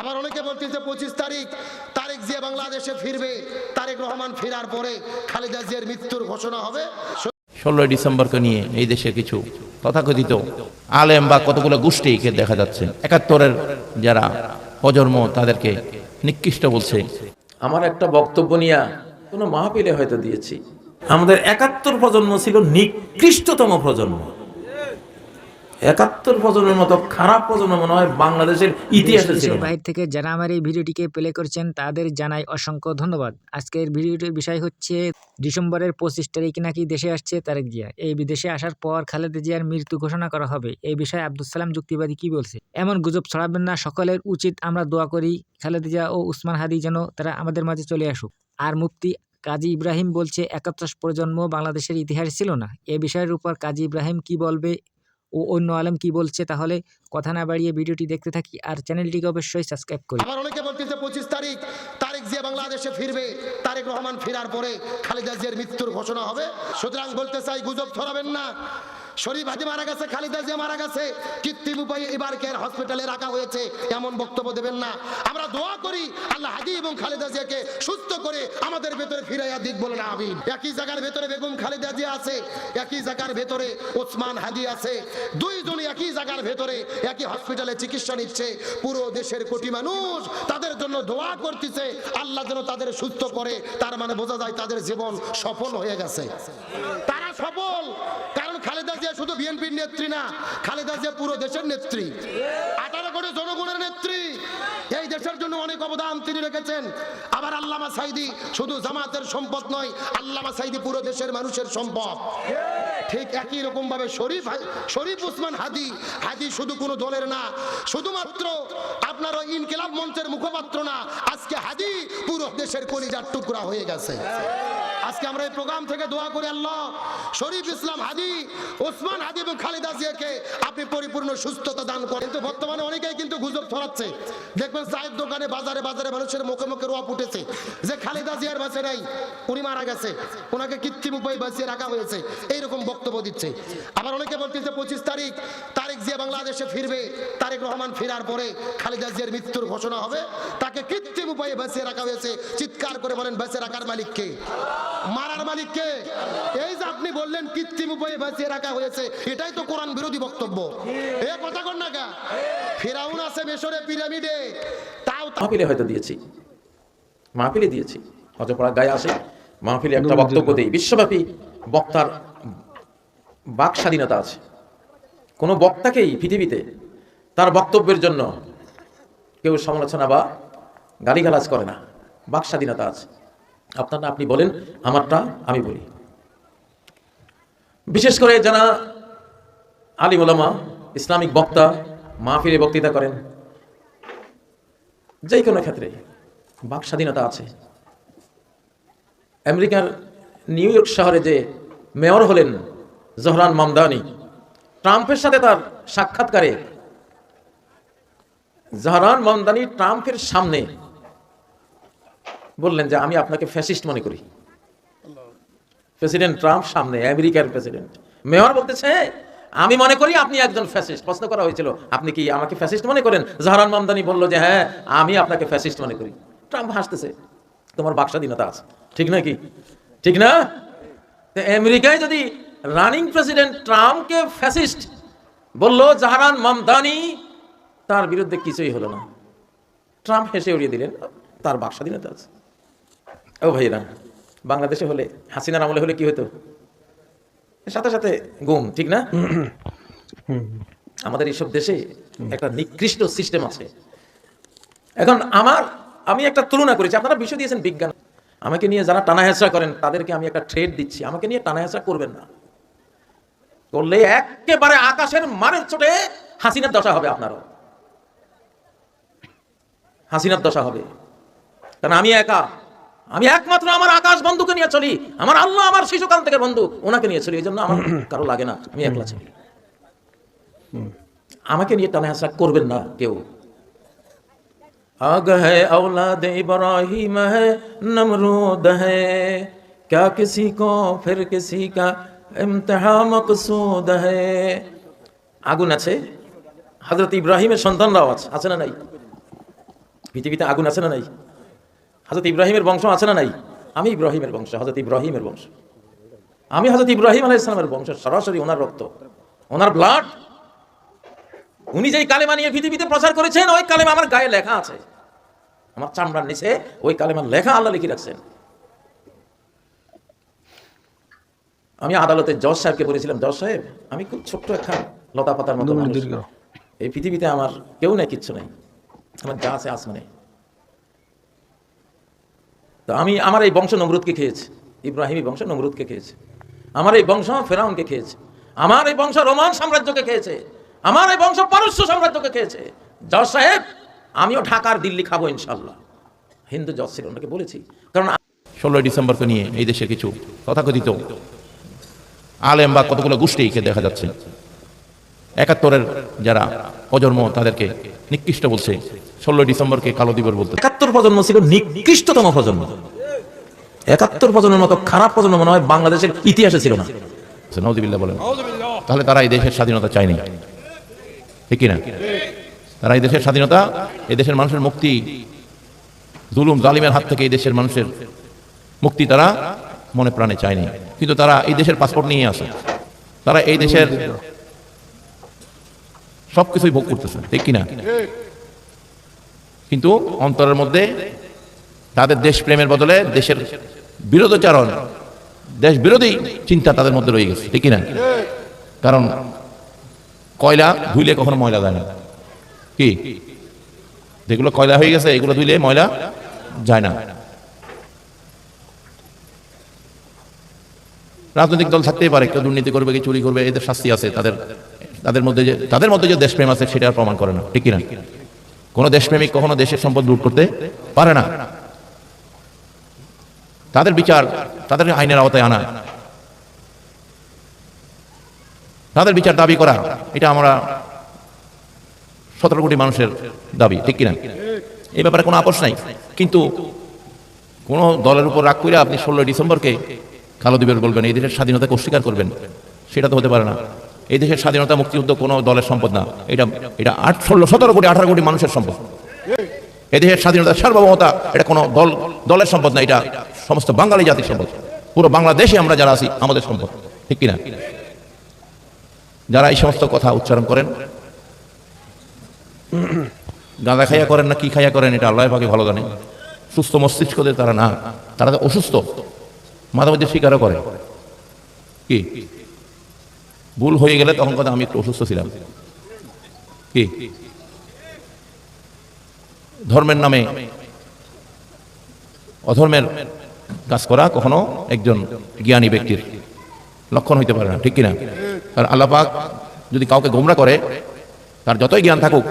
আবার অনেকে বলতেছে পঁচিশ তারিখ তারেক জিয়া বাংলাদেশে ফিরবে তারেক রহমান ফেরার পরে খালেদা জিয়ার মৃত্যুর ঘোষণা হবে। ষোলোই ডিসেম্বরকে নিয়ে এই দেশে কিছু তথাকথিত আলেম বা কতগুলো গোষ্ঠীকে দেখা যাচ্ছে। একাত্তরের যারা প্রজন্ম তাদেরকে নিকৃষ্ট বলছে। আমার একটা বক্তব্য নিয়ে কোনো মাহফিলে হয়তো দিয়েছি। আমাদের একাত্তর প্রজন্ম ছিল নিকৃষ্টতম প্রজন্ম। একাত্তর প্রজন্মের মতো খারাপ প্রজন্ম মনে হয় বাংলাদেশের ইতিহাসে ছিল বাইরে থেকে যারা আমার এই ভিডিওটিকে প্লে করছেন তাদের জানাই অসংখ্য ধন্যবাদ। আজকের ভিডিওটির বিষয় হচ্ছে ডিসেম্বরের পঁচিশ তারিখ নাকি দেশে আসছে তারেক জিয়া। এই বিদেশে আসার পর খালেদা জিয়ার মৃত্যু ঘোষণা করা হবে। এই বিষয়ে আব্দুল সালাম যুক্তিবাদী কি বলছে? এমন গুজব ছড়াবেন না সকলের উচিত আমরা দোয়া করি খালেদা জিয়া ও উসমান হাদি যেন তারা আমাদের মাঝে চলে আসুক। আর মুফতি কাজী ইব্রাহিম বলছে একাত্তর প্রজন্ম বাংলাদেশের ইতিহাস ছিল না। এ বিষয়ের উপর কাজী ইব্রাহিম কি বলবে ও অন্য আলম কি বলছে তাহলে কথা না বাড়িয়ে ভিডিওটি দেখতে থাকি আর চ্যানেলটিকে অবশ্যই সাবস্ক্রাইব করি। আবার অনেকে বলতেছে পঁচিশ তারিখ তারিখ জিয়া বাংলাদেশে ফিরবে, তারেক রহমান ফেরার পরে খালেদা জিয়ার মৃত্যুর ঘোষণা হবে। সুতরাং বলতে চাই, গুজব ছড়াবেন না। শরীফ হাজি মারা গেছে, খালেদা জিয়া মারা গেছে। কৃত্রিম উপায়ে এবার কেয়ার হসপিটালে রাখা হয়েছে, এমন বক্তব্য দেবেন না। আমরা দোয়া করি আল্লাহ হাজি এবং খালেদা জিয়াকে সুস্থ করে আমাদের ভেতরে ফিরাইয়া দিক বলে না আমিন। একই জায়গার ভেতরে বেগম খালেদা জিয়া আছে, একই জায়গার ভেতরে ওসমান হাদি আছে। দুইজনই একই জায়গার ভেতরে একই হসপিটালে চিকিৎসা নিচ্ছে। পুরো দেশের কোটি মানুষ তাদের জন্য দোয়া করতেছে, আল্লাহ যেন তাদের সুস্থ করে, তার মানে বোঝা যায় তাদের জীবন সফল হয়ে গেছে। তারা সফল, কারণ খালেদা জিয়া শুধু বিএনপির নেত্রী না, খালেদা জিয়া পুরো দেশের নেত্রী। আঠারো কোটি জনগণের নেত্রী। এই দেশের জন্য অনেক অবদান তিনি রেখেছেন। আবার আল্লামা সাইদি শুধু জামাতের সম্পদ নয়, আল্লামা সাইদি পুরো দেশের মানুষের সম্পদ। ঠিক একই রকম ভাবে শরীফ শরীফ উসমান হাদি হাদি শুধু কোনো দলের না, শুধুমাত্র আপনার ওই ইনকিলাব মঞ্চের মুখপাত্র না, আজকে হাদি পুরো দেশের কলিজার টুকরা হয়ে গেছে। আজকে আমরা এই প্রোগ্রাম থেকে দোয়া করি, আল্লাহ, শরীফ ইসলাম হাদি, ওসমান হাদি এবং খালেদা জিয়াকে আপনি পরিপূর্ণ সুস্থতা দান করেন। কিন্তু বর্তমানে অনেকেই কিন্তু গুজব ছড়াচ্ছে। দেখবেন চায়ের দোকানে বাজারে বাজারে মানুষের মুখে মুখে রোয়া উঠেছে যে খালেদা জিয়ার বাসে নাই, উনি মারা গেছে। ওনাকে কৃত্রিম উপায়ে বাঁচিয়ে রাখা হয়েছে। এইরকম বক্তব্য দিচ্ছে। আবার অনেকে বলতেছে, পঁচিশ তারিখ, তারেক জিয়া বাংলাদেশে ফিরবে, তারেক রহমান ফেরার পরে খালেদা জিয়ার মৃত্যুর ঘোষণা হবে। তাকে কৃত্রিম উপায়ে বাঁচিয়ে রাখা হয়েছে। চিৎকার করে বলেন বেঁচে রাখার মালিককে। মারার মালিককে এই যে আপনি বললেন কৃত্রিম উপায়ে বাঁচিয়ে রাখা হয়েছে, এটাই তো কোরআন বিরোধী বক্তব্য। এ কথা কর না গা। ফেরাউন আছে মেশরে পিরামিডে, তাও মাহফিলে হয়তো দিয়েছি। মাহফিলে দিয়েছি। হজপড়া গায়ে আসে। মাহফিলে একটা বক্তব্য দেই। বিশ্বব্যাপী বক্তার বাক স্বাধীনতা আছে। কোনো বক্তাকেই পৃথিবীতে তার বক্তব্যের জন্য কেউ সমালোচনা বা গালিগালাজ করে না। বাক স্বাধীনতা আছে। আপনারটা আপনি বলেন, আমারটা আমি বলি। বিশেষ করে যারা আলিম ওলামা ইসলামিক বক্তা, মাহফিলে বক্তৃতা করেন যে কোনো ক্ষেত্রে বাক স্বাধীনতা আছে। আমেরিকার নিউ ইয়র্ক শহরে যে মেয়র হলেন জহরান মামদানি, ট্রাম্পের সাথে তার সাক্ষাৎকারে, জহরান মামদানি ট্রাম্পের সামনে বললেন যে আমি আপনাকে ফ্যাসিস্ট মনে করি। প্রেসিডেন্ট ট্রাম্প সামনে, আমেরিকার প্রেসিডেন্ট। মেয়র বলতেছে আমি মনে করি আপনি একজন ফ্যাসিস্ট প্রশ্ন করা হয়েছিল, আপনি কি আমাকে ফ্যাসিস্ট মনে করেন? জাহারান মামদানি বলল যে হ্যাঁ আমি আপনাকে ফ্যাসিস্ট মনে করি। ট্রাম্প হাসতেছে, তোমার বাক স্বাধীনতা আছে। ঠিক নাকি? ঠিক না? আমেরিকায় যদি রানিং প্রেসিডেন্ট ট্রাম্পকে ফ্যাসিস্ট বলল, জাহারান মামদানি, তার বিরুদ্ধে কিছুই হলো না। ট্রাম্প হেসে উড়িয়ে দিলেন, তার বাক স্বাধীনতা আছে। ও ভাইরা বাংলাদেশে হলে, হাসিনার আমলে হলে কি হতো সাথে সাথে গুম, ঠিক না? আমাদের এইসব দেশে একটা নিকৃষ্ট সিস্টেম আছে। এখন আমার, আমি একটা তুলনা করেছি, আপনারা বিষয় দিয়েছেন বিজ্ঞান। আমাকে নিয়ে যারা টানা হেঁচড়া করেন, তাদেরকে আমি একটা ট্রেড দিচ্ছি। আমাকে নিয়ে টানা হেঁচড়া করবেন না। করলে একেবারে আকাশের মানের চোটে হাসিনার দশা হবে আপনারও। হাসিনার দশা হবে। কারণ আমি একা আমি একমাত্র আমার আকাশ বন্ধুকে নিয়ে চলি আমার আল্লাহ আমার শিশুকাল থেকে বন্ধু ওনাকে নিয়ে চলি এই জন্য আমার কারো লাগে না আমি একলা চলি আমাকে নিয়ে টানা হাসা করবেন না কেউ आग है औलाद इब्राहिम है नमरूद है क्या किसी को फिर किसी का इम्तिहा मकसूद है আগুন আছে হজরত ইব্রাহিমের সন্তানরাও আছে আছে না নাই পৃথিবীতে আগুন আছে না নাই হজরত ইব্রাহিমের বংশ আছে না নাই? আমি ইব্রাহিমের বংশ হজরত ইব্রাহিমের বংশ। আমি হজরত ইব্রাহিম আলাহ ইসলামের বংশ সরাসরি ওনার রক্ত ওনার ব্লাড উনি যেই কালেমা নিয়ে পৃথিবীতে প্রচার করেছেন ওই কালেমা আমার গায়ে লেখা আছে। আমার চামড়ার নিচে ওই কালেমার লেখা আল্লাহ লিখে রাখছেন। আমি আদালতে জজ সাহেবকে বলেছিলাম জজ সাহেব আমি খুব ছোট্ট একখান লতা পাতার মতো এই পৃথিবীতে আমার কেউ নেই কিচ্ছু নাই। আমার যা আছে আসমানে তো আমি আমার এই বংশ নমরুদকে খেয়েছে। ইব্রাহিমী বংশ নমরুদকে খেয়েছে। আমার এই বংশ ফেরাউনকে খেয়েছে। আমার এই বংশ রোমান সাম্রাজ্যকে খেয়েছে। আমার এই বংশ পারস্য সাম্রাজ্যকে খেয়েছে। জজ সাহেব আমিও ঢাকার দিল্লি খাব ইনশাল্লাহ হিন্দু জজ ছিল ওনাকে বলেছি। কারণ ষোলোই ডিসেম্বরকে নিয়ে এই দেশে কিছু তথাকথিত আলেম বা কতগুলো গোষ্ঠীকে দেখা যাচ্ছে। একাত্তরের যারা প্রজন্ম তাদেরকে নিকৃষ্ট বলছে। ষোলোই ডিসেম্বরকে কালো দিবস বলতে একাত্তর প্রজন্ম ছিল নিকৃষ্টতম প্রজন্ম। একাত্তর প্রজন্মের মতো খারাপ প্রজন্ম মনে হয় বাংলাদেশের ইতিহাসে ছিল না। বলেন। তাহলে তারা এই দেশের স্বাধীনতা চায়নি। ঠিক না তারা এই দেশের স্বাধীনতা, এই দেশের মানুষের মুক্তি, জুলুম, জালিমের হাত থেকে এই দেশের মানুষের মুক্তি তারা মনে প্রাণে চায়নি। কিন্তু তারা এই দেশের পাসপোর্ট নিয়ে আসে তারা এই দেশের সব কিছুই ভোগ করতেছে। ঠিক কিনা? কিন্তু অন্তরের মধ্যে তাদের দেশ প্রেমের বদলে দেশের বিরোধাচরণ দেশ বিরোধী চিন্তা তাদের মধ্যে রয়ে গেছে, ঠিক না কারণ কয়লা ধুইলে কখনো ময়লা যায় না। কি? যেগুলো কয়লা হয়ে গেছে, এগুলো ধুইলে ময়লা যায় না। রাজনৈতিক দল থাকতেই পারে, কেউ দুর্নীতি করবে কি চুরি করবে, এদের শাস্তি আছে, তাদের তাদের মধ্যে যে, তাদের মধ্যে যে দেশপ্রেম আছে, সেটা প্রমাণ করে না, ঠিক না কোনো দেশপ্রেমিক কখনো দেশের সম্পদ লুট করতে পারে না। তাদের বিচার তাদের আইনের আওতায় আনা। তাদের বিচার দাবি করা, এটা আমরা সতেরো কোটি মানুষের দাবি, ঠিক কিনা? এই ব্যাপারে কোনো আপোষ নাই। কিন্তু কোনো দলের উপর রাগ করে আপনি ষোলোই ডিসেম্বরকে কালো দিবের বলবেন এই দেশের স্বাধীনতাকে অস্বীকার করবেন, সেটা তো হতে পারে না। এই দেশের স্বাধীনতা মুক্তিযুদ্ধ কোনো দলের সম্পদ না। এটা এটা আট, ষোলো, সতেরো কোটি, আঠারো কোটি মানুষের সম্পদ। এদেশের স্বাধীনতা, সার্বভৌমতা, এটা কোনো দল, দলের সম্পদ না, এটা সমস্ত বাঙালি জাতির সম্পদ। পুরো বাংলাদেশে আমরা যারা আছি, আমাদের সম্পদ। ঠিক কিনা? যারা এই সমস্ত কথা উচ্চারণ করেন, গাঁদা খাইয়া করেন না কি খাইয়া করেন, এটা আল্লাহ পাকে ভালো জানে। সুস্থ মস্তিষ্কদের তারা না, তারা অসুস্থ। মাঝে মাঝে স্বীকারও করে। কি? ভুল হয়ে গেলে তখন কথা আমি একটু অসুস্থ ছিলাম। কি? ধর্মের নামে অধর্মের কাজ করা কখনো একজন জ্ঞানী ব্যক্তির লক্ষণ হইতে পারে না, ঠিক কিনা? কারণ আল্লাপাক যদি কাউকে গোমরা করে, তার যতই জ্ঞান থাকুক